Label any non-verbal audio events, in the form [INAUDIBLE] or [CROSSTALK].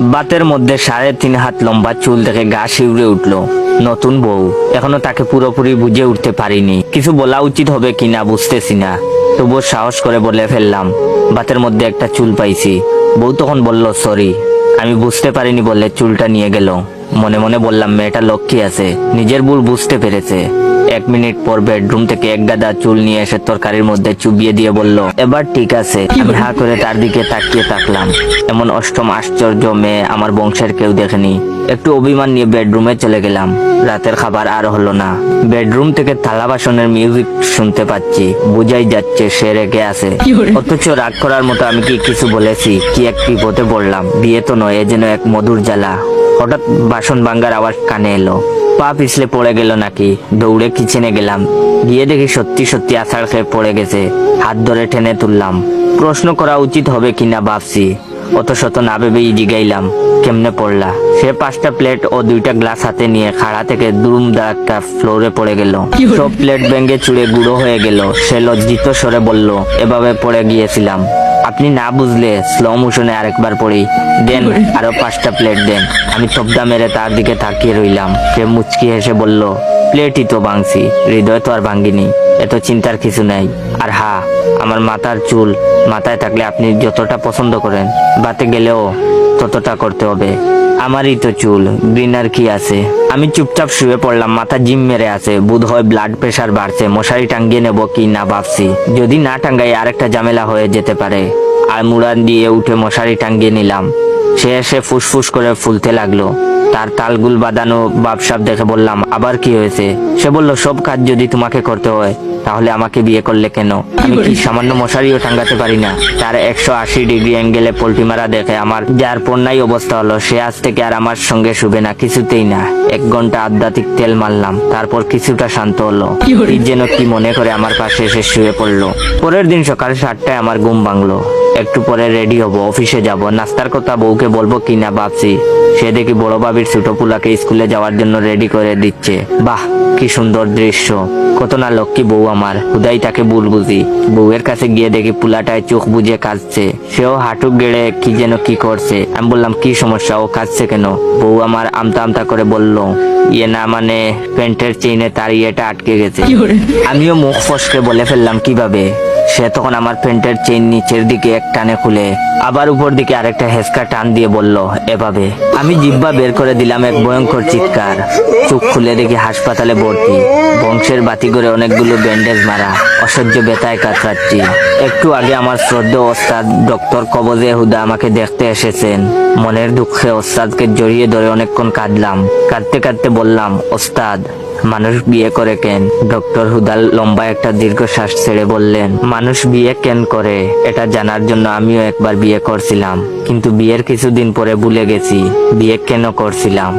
বাতের মধ্যে সাড়ে তিন হাত লম্বা চুল দেখে গা শিউরে উঠল। নতুন বউ। এখনও তাকে পুরোপুরি বুঝে উঠতে পারিনি। কিছু বলা উচিত হবে কিনা বুঝতেছি না। তবুও সাহস করে বলে ফেললাম, বাতের মধ্যে একটা চুল পাইছি। বউ তখন বলল, সরি, আমি বুঝতে পারিনি বলে চুলটা নিয়ে গেল। মনে মনে বললাম, মেয়েটা লক্ষ্মী আছে। নিজের ভুল বুঝতে পেরেছে। এক মিনিট পর বেডরুম থেকে এক গাদা চুল নিয়ে এসে তরকারির মধ্যে চুবিয়ে দিয়ে বলল এবার ঠিক আছে আমি হা করে তার দিকে তাকিয়ে তাকলাম এমন অষ্টম আশ্চর্য মেয়ে আমার বংশের কেউ দেখেনি। একটু অভিমান নিয়ে বেডরুমে চলে গেলাম। রাতের খাবার আর হলো না। বেডরুম থেকে থালা বাসনের মিউজিক শুনতে পাচ্ছি। বুঝাই যাচ্ছে সে রেগে আছে। অথচ রাগ করার মতো আমি কি কিছু বলেছি? কি এক বিপদে পড়লাম? বিয়ে তো নয় এ যেন এক মধুর জ্বালা। হঠাৎ বাসন ভাঙ্গার আওয়াজ কানে এলো। পা পিছলে পড়ে গেল নাকি? দৌড়ে কিচেনে গেলাম। গিয়ে দেখি সত্যি সত্যি আষাঢ় খেয়ে পড়ে গেছে। হাত ধরে টেনে তুললাম। প্রশ্ন করা উচিত হবে কিনা ভাবছি। অত শত না ভেবেই জিগাইলাম কেমনে পড়লা? সে পাঁচটা প্লেট ও দুইটা গ্লাস হাতে নিয়ে খাড়া থেকে দুরুম দা একটা ফ্লোরে পড়ে গেল। সব প্লেট ভেঙে চুড়ে গুঁড়ো হয়ে গেল। সে লজ্জিত স্বরে বলল এভাবে পড়ে গিয়েছিলাম। আপনি না বুঝলে স্লো মোশনে আরেকবার পড়ি। দেন [LAUGHS] আরও পাঁচটা প্লেট দেন। আমি থপদা মেরে তার দিকে তাকিয়ে রইলাম। সে মুচকি হেসে বলল প্লেটই তো ভাঙছি হৃদয় তো আর ভাঙ্গিনি এত চিন্তার কিছু নাই। আর হা আমার মাথার চুল মাথায় থাকলে আপনি যতটা পছন্দ করেন, বাতে গেলেও ততটা করতে হবে। আমারই তো চুল গ্রিনার কি আছে? আমি চুপচাপ শুয়ে পড়লাম, মাথা জিম মেরে আছে, বোধ হয় ব্লাড প্রেশার বাড়ছে, মশারি টাঙ্গিয়ে নেব কি না ভাবছি। যদি না টাঙ্গাই, আরেকটা ঝামেলা হয়ে যেতে পারে। আর মুড়ান দিয়ে উঠে মশারি টাঙ্গিয়ে নিলাম। সে এসে ফুসফুস করে ফুলতে লাগল। তার তালগুল বাঁধানো বাপসাপ দেখে বললাম আবার কি হয়েছে? সে বলল সব কাজ যদি তোমাকে করতে হয় তাহলে আমাকে বিয়ে করলে কেন? আমি কি সামান্য মশারিও টাঙ্গাতে পারি না? তার একশো আশি ডিগ্রি অ্যাঙ্গেলে পোল্টি মারা দেখে আমার যার পণ্যাই অবস্থা হলো সে আজ থেকে আর আমার সঙ্গে শুবে না কিছুতেই না। এক ঘণ্টা আধ্যাত্মিক তেল মারলাম তারপর কিছুটা শান্ত হলো। যেন কি মনে করে আমার পাশে এসে শুয়ে পড়ল। পরের দিন সকাল সাতটায় আমার ঘুম ভাঙলো। একটু পরে রেডি হব অফিসে যাব নাস্তার কথা বউকে বলব কিনা ভাবছি সে দেখি বড় বাবির ছোট পুলাকে স্কুলে যাওয়ার জন্য রেডি করে দিচ্ছে। বাহ কি সুন্দর দৃশ্য। কত না লক্ষ্মী বউ আমার। হুদাই তাকে ভুল বুঝি। বউয়ের কাছে গিয়ে দেখি পুলাটায় চোখ বুঝে কাঁদছে। সেও হাঁটু গেড়ে কি যেন কি করছে। আমি বললাম কি সমস্যা? ও কাঁদছে কেন? বউ আমার আমতা আমতা করে বলল ইয়ে না মানে প্যান্টের চেইনে তার ইয়েটা আটকে গেছে। আমিও মুখ ফসকে বলে ফেললাম কীভাবে? সে তখন আমার প্যান্টের চেইন নিচের দিকে এক টানে খুলে আবার উপর দিকে আরেকটা হেসকা টান দিয়ে বলল, এভাবে? আমি জিব্বা বের করে দিলাম এক ভয়ঙ্কর চিৎকার। চোখ খুলে দেখি হাসপাতালে ভর্তি। বংশের বাতি করে অনেকগুলো ব্যান্ডেজ মারা। অসহ্য ব্যথায় কাতরাচ্ছি। একটু আগে আমার শ্রদ্ধা ওস্তাদ ডক্টর কবজে হুদা আমাকে দেখতে এসেছেন। মনের দুঃখে ওস্তাদকে জড়িয়ে ধরে অনেকক্ষণ কাঁদলাম। কাঁদতে কাঁদতে বললাম, ওস্তাদ, মানুষ বিয়ে করে কেন? ডক্টর হুদাল লম্বা একটা দীর্ঘশ্বাস ছেড়ে বললেন, মানুষ বিয়ে কেন করে? এটা জানার জন্য আমিও একবার বিয়ে করছিলাম। কিন্তু বিয়ের কিছুদিন পরে ভুলে গেছি। বিয়ে কেন করছিলাম?